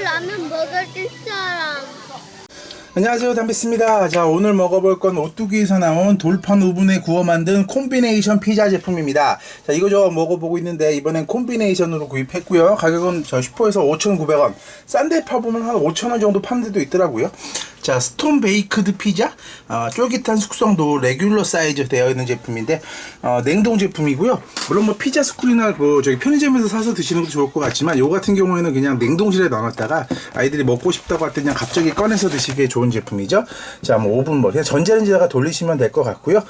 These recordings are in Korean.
라면 먹을 사람. 안녕하세요 담비스입니다. 자 오늘 먹어볼 건 오뚜기에서 나온 돌판 오븐에 구워 만든 콤비네이션 피자 제품입니다. 자 이거 저 먹어보고 있는데 이번엔 콤비네이션으로 구입했고요. 가격은 저 슈퍼에서 5,900원. 싼 데 파보면 한 5,000원 정도 파는 데도 있더라고요 자 스톤 베이크드 피자? 어, 쫄깃한 숙성도 레귤러 사이즈 되어 있는 제품인데 어, 냉동 제품이고요. 물론 뭐 피자 스쿨이나 뭐 저기 편의점에서 사서 드시는 것도 좋을 것 같지만 요 같은 경우에는 그냥 냉동실에 넣어놨다가 아이들이 먹고 싶다고 할 때 그냥 갑자기 꺼내서 드시기에 좋은 제품이죠. 자 뭐 5분 뭐 그냥 전자레인지다가 돌리시면 될 것 같고요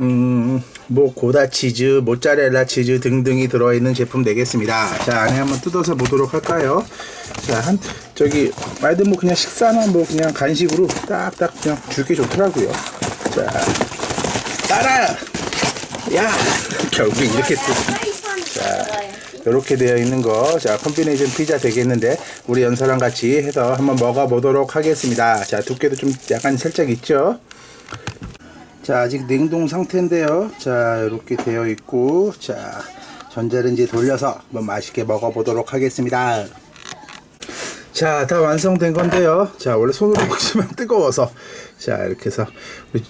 음, 뭐 고다 치즈, 모짜렐라 치즈 등등이 들어있는 제품 되겠습니다. 자 안에 한번 뜯어서 보도록 할까요? 자한 저기 말든 뭐 그냥 식사나 뭐 그냥 간식으로 딱딱 그냥 줄게 좋더라고요. 자 따라 야 결국 이렇게 또 자, 이렇게 되어 있는 거, 자, 콤비네이션 피자 되겠는데, 우리 연서랑 같이 해서 한번 먹어보도록 하겠습니다. 자, 두께도 좀 약간 살짝 있죠? 자, 아직 냉동 상태인데요. 자, 이렇게 되어 있고, 자, 전자레인지 돌려서 한번 맛있게 먹어보도록 하겠습니다. 자, 다 완성된 건데요. 자, 원래 손으로 먹으면 뜨거워서. 자, 이렇게 해서,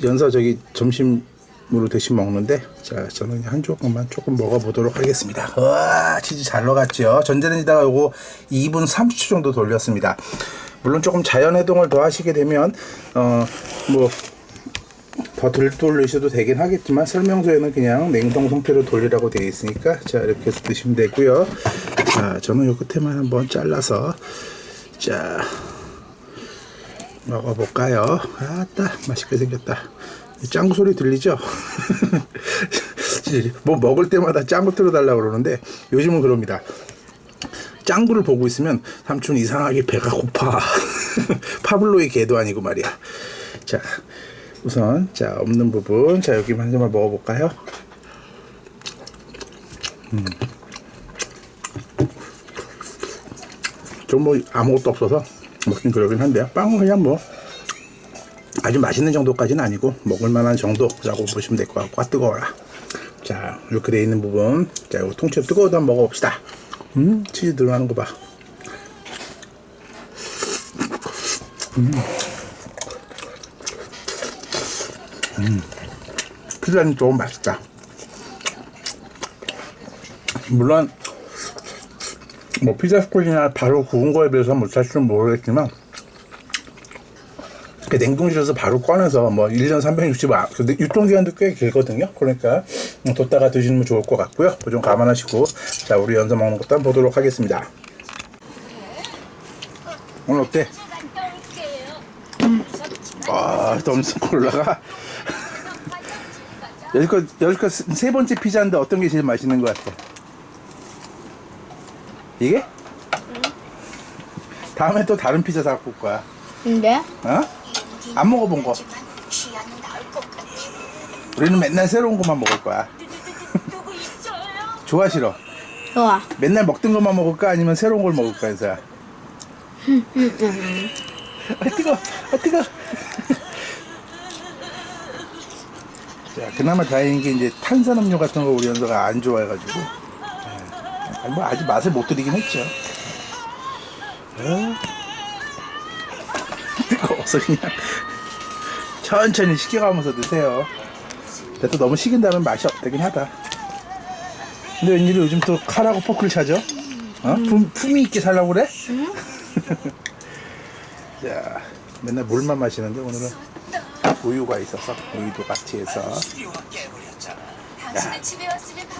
연서 저기 점심으로 대신 먹는데, 자, 저는 한 조각만 조금 먹어보도록 하겠습니다. 와, 치즈 잘 넣어갔죠. 전자레인지다가 요거 2분 30초 정도 돌렸습니다. 물론 조금 자연해동을 더 하시게 되면, 어, 뭐, 더덜 돌리셔도 되긴 하겠지만 설명서에는 그냥 냉동 상태로 돌리라고 되어 있으니까 자 이렇게 해서 드시면 되고요. 자 저는 요 끝에만 한번 잘라서 자 먹어볼까요? 아따 맛있게 생겼다. 짱구 소리 들리죠? 뭐 먹을 때마다 짱구 틀어달라고 그러는데 요즘은 그럽니다. 짱구를 보고 있으면 삼촌 이상하게 배가 고파. 파블로의 개도 아니고 말이야. 자 우선 자 없는 부분 자 여기 한 점만 먹어볼까요? 좀뭐 아무것도 없어서 먹긴 그러긴 한데요. 빵은 그냥 뭐 아주 맛있는 정도까지는 아니고 먹을만한 정도라고 보시면 될 것 같고 아 뜨거워라. 자 이렇게 돼 있는 부분 자 이거 통째로 뜨거워도 한번 먹어봅시다. 음 치즈 들어가는 거 봐. 피자는 조금 맛있다. 물론 뭐 피자 스쿨이나 바로 구운 거에 비해서 못할지는 모르겠지만 그 냉동실에서 바로 꺼내서 뭐 1년 365, 아, 근데 유통기한도 꽤 길거든요. 그러니까 뒀다가 드시면 좋을 것 같고요. 그거 좀 감안하시고 자 우리 연서 먹는 것도 한번 보도록 하겠습니다. 오늘 어때? 아, 덤슨 콜라가 여기껏 여기껏 세 번째 피자인데 어떤 게 제일 맛있는 것 같아? 이게? 다음에 또 다른 피자 사갖고 올 거야. 근데? 어? 안 먹어본 거. 우리는 맨날 새로운 것만 먹을 거야. 좋아 싫어. 좋아. 맨날 먹던 것만 먹을까 아니면 새로운 걸 먹을까 해서야. 아 뜨거, 아 뜨거. 자, 그나마 다행인 게 이제 탄산음료 같은 거 우리 연서가 안 좋아해가지고, 예. 뭐 아직 맛을 못 들이긴 했죠. 어? 뜨거워서 그냥 천천히 식혀가면서 드세요. 근데 또 너무 식은다면 맛이 없다긴 하다. 근데 웬일로 요즘 또 칼하고 포크를 찾아? 어? 품, 품위 있게 살라고 그래? 자, 맨날 물만 마시는데 오늘은 우유가 있어서 우유도 같이 해서.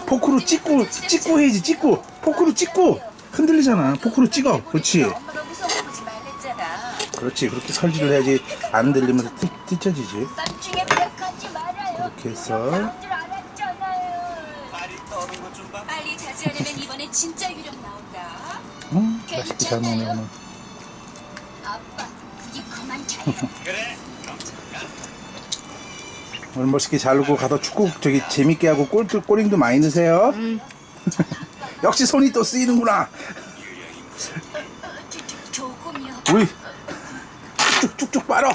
포크로 찍고 찍고 해야지 찍고. 포크로 찍고. 흔들리잖아. 포크로 찍어. 그렇지. 그렇지. 그렇게 설지를 해야지 안 들리면서 튀, 찢어지지. 그렇게 해서. 빨리 자제하려면 이번에 진짜 유령 나온다. 음, 맛있게 잘 먹네 오늘. 아빠, 그게 그만 차요. 오늘 멋있게 잘 놀고 가서 축구 저기 재밌게 하고 골 골링도 많이 넣으세요 역시 손이 또 쓰이는구나. 우리 쭉쭉쭉 빨어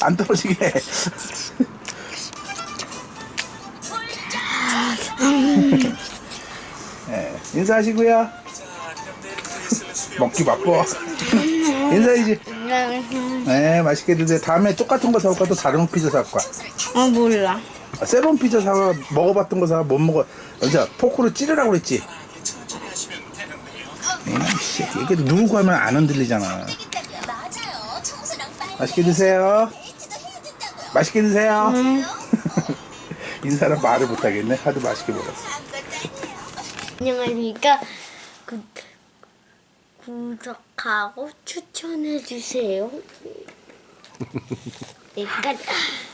안 떨어지게 네, 인사하시고요 먹기 바빠. 인사해야지. 네, 맛있게 드세요. 다음에 똑같은 거 사올까? 또 다른 피자 사올 거야. 어 몰라. 아, 세번 피자 사 먹어봤던 거 사 못 먹어. 자 포크로 찌르라고 그랬지. 이게 누르고 하면 안 흔들리잖아. 맛있게 드세요. 맛있게 드세요. 인사는 말을 못하겠네. 하도 맛있게 먹었어. 안녕하십니까. 구, 구독 하고 추천해 주세요. 네, 끝.